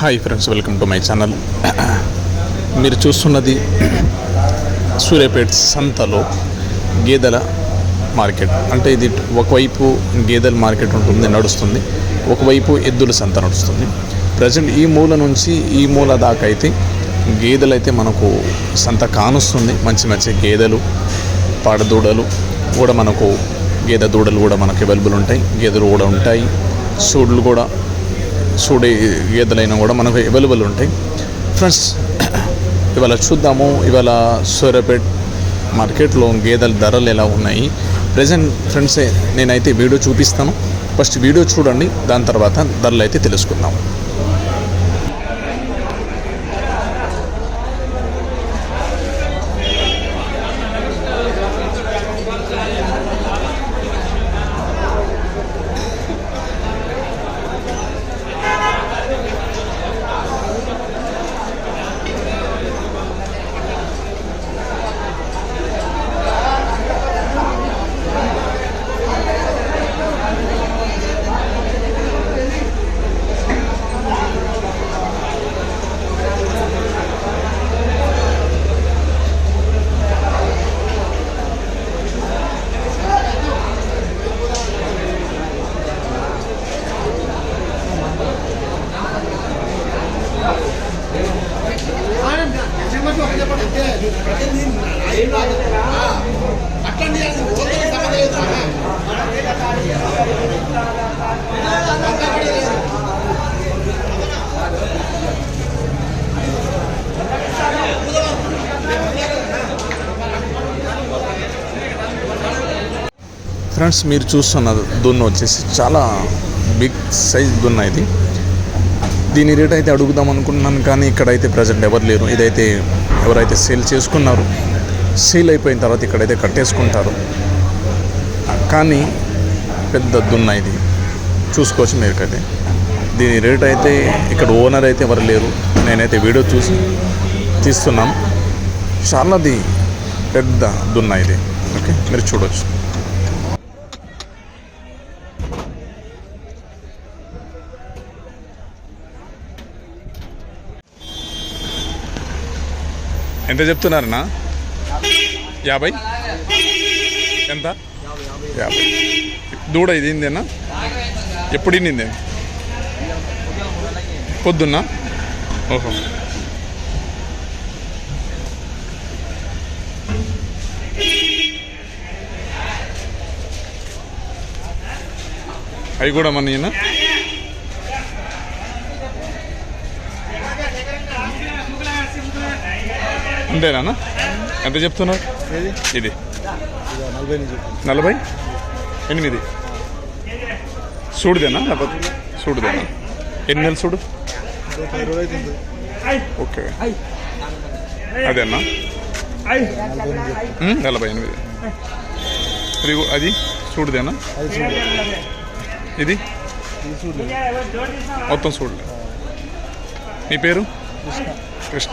Hi friends welcome to my channel. మీరు చూస్తున్నది సూర్యాపేట సంతలో గేదెల మార్కెట్. అంటే ఇది ఒకవైపు గేదెల మార్కెట్ ఉంటుంది నడుస్తుంది. ఒకవైపు ఎద్దుల సంత నడుస్తుంది. ప్రజెంట్ ఈ మూల నుంచి ఈ మూల దాకా అయితే గేదెలు అయితే మనకు సంత కానుస్తుంది. మంచి మంచి గేదెలు పాడదూడలు కూడా మనకు గేదె దూడలు కూడా మనకు అవైలబుల్ ఉంటాయి. గేదెలు కూడా ఉంటాయి. సూడ్లు కూడా సూడి గేదెలైనా కూడా మనకు అవైలబుల్ ఉంటాయి ఫ్రెండ్స్ ఇవాళ చూద్దాము. ఇవాళ సూర్యాపేట్ మార్కెట్లో గేదెల ధరలు ఎలా ఉన్నాయి. ప్రజెంట్ ఫ్రెండ్స్ నేనైతే వీడియో చూపిస్తాను. ఫస్ట్ వీడియో చూడండి. దాని తర్వాత ధరలు అయితే తెలుసుకుందాం. ఫ్రెండ్స్ మీరు చూస్తున్న దున్ను వచ్చేసి చాలా బిగ్ సైజ్ దున్న ఇది. దీని రేట్ అయితే అడుగుదాం అనుకున్నాను కానీ ఇక్కడైతే ప్రజెంట్ ఎవరు లేరు. ఇదైతే ఎవరైతే సేల్ చేసుకున్నారు సేల్ అయిపోయిన తర్వాత ఇక్కడైతే కట్టేసుకుంటారు. కానీ పెద్ద దున్న ఇది. చూసుకోవచ్చు మీరుకైతే. దీని రేట్ అయితే ఇక్కడ ఓనర్ అయితే ఎవరు లేరు. నేనైతే వీడియో చూసి తీస్తున్నాం చాలాది పెద్ద దున్న ఇది. ఓకే మీరు చూడవచ్చు ఎంత చెప్తున్నారన్నా? యాభై? ఎంత? యాభై. దూడ ఇది ఇందేనా? ఎప్పుడు ఇన్నింది పొద్దున్న? ఓహో. అవి కూడా మన ఈయన? అంతేనా ఎంత చెప్తున్నారు ఇది. నలభై ఎనిమిది. సూడుదేనా? లేకపోతే సూడుదేనా? ఎన్ని నెలలు అవుతుంది ఓకే. అదేనా నలభై ఎనిమిది. అది అది సూడుదేనా? అది చూడు ఇది? మొత్తం చూడలే నీ పేరు? కృష్ణ.